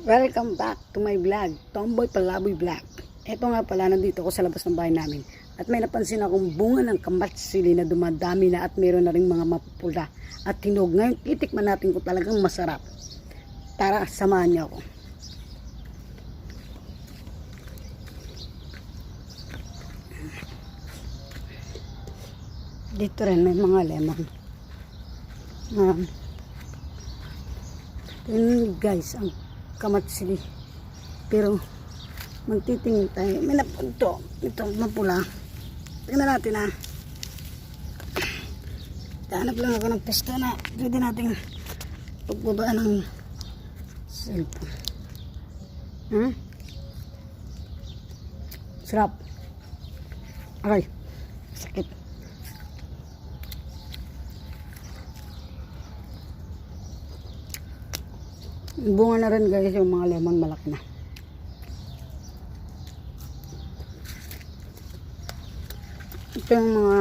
Welcome back to my vlog, Tomboy Palaboy Vlog. Ito nga pala, nandito ako sa labas ng bahay namin. At may napansin akong bunga ng kamatsili na dumadami na at mayroon na rin mga mapupula at hinog. Ngayon, titikman natin kung talagang masarap. Tara, samahan niyo ako. Dito rin may mga lemon. Um, yun guys, ang kamatsili. Pero, magtitingin tayo. May napunto. Ito, mapula. Tingnan natin ha. Hanap lang ako ng pesto na pwede nating pagbaba ng cellphone. Hmm? Sarap. Aray. Sakit. Bunga na rin guys yung mga lemon malaki na. Ito yung mga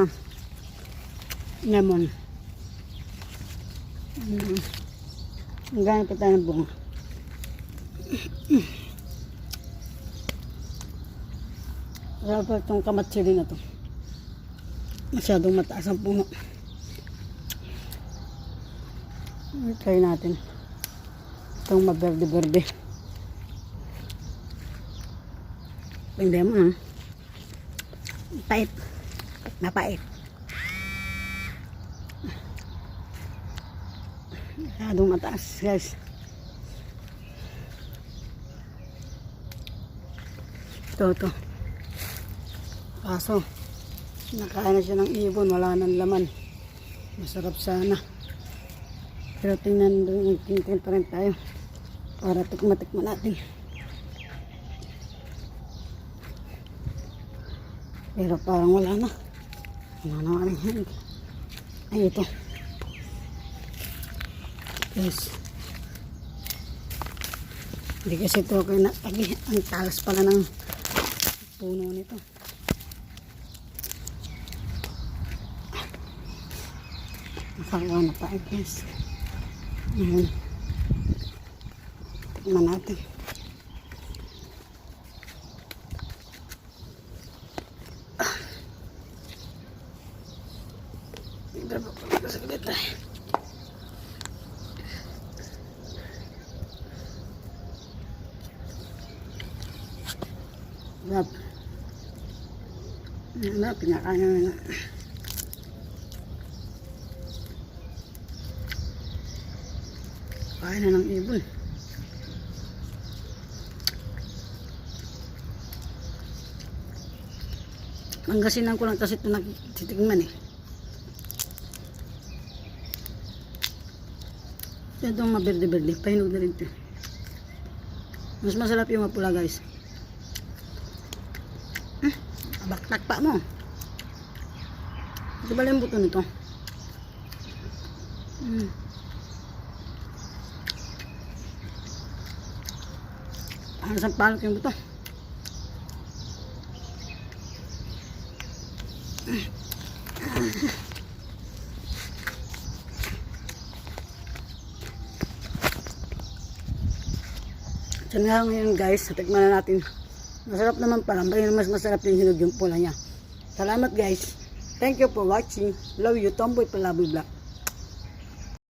lemon. Mm. Ang gano'n pa tayo ng bunga. Wala pa itong kamatsili na to. Masyadong mataas ang puno. Try natin. Itong maberde-berde. Hindi mo ha. Pait. Napait. Masyadong mataas guys. Ito, ito. Kaso, nakain na siya ng ibon. Wala nang laman. Masarap sana. Pero tingnan doon, tingnan pa rin tayo. Para tikma-tikma natin. Pero parang wala na. Wala na yan. Ay, ito. Yes. Hindi kasi ito okay na. Ang talas pala ng puno nito. Nakakawa na tayo guys. Ayan. Tikman natin. Dapat pala sa galit eh. Sarap. Ano, pinakain na. Kain na ng ibon. Mangasinan ko lang kasi ito nagtitigman eh. Ito ang maberde-berde. Pahinog na rin ito. Mas masarap yung mapula guys. Hmm, abaktak pa mo. Ito pala yung buto nito. Hmm. Ano sa palok yung buto? So nga guys, tikman na natin. Masarap naman pala. Pero mas masarap yung hinog yung pula niya. Salamat guys. Thank you for watching. Love you, Tomboy Palaboy Black.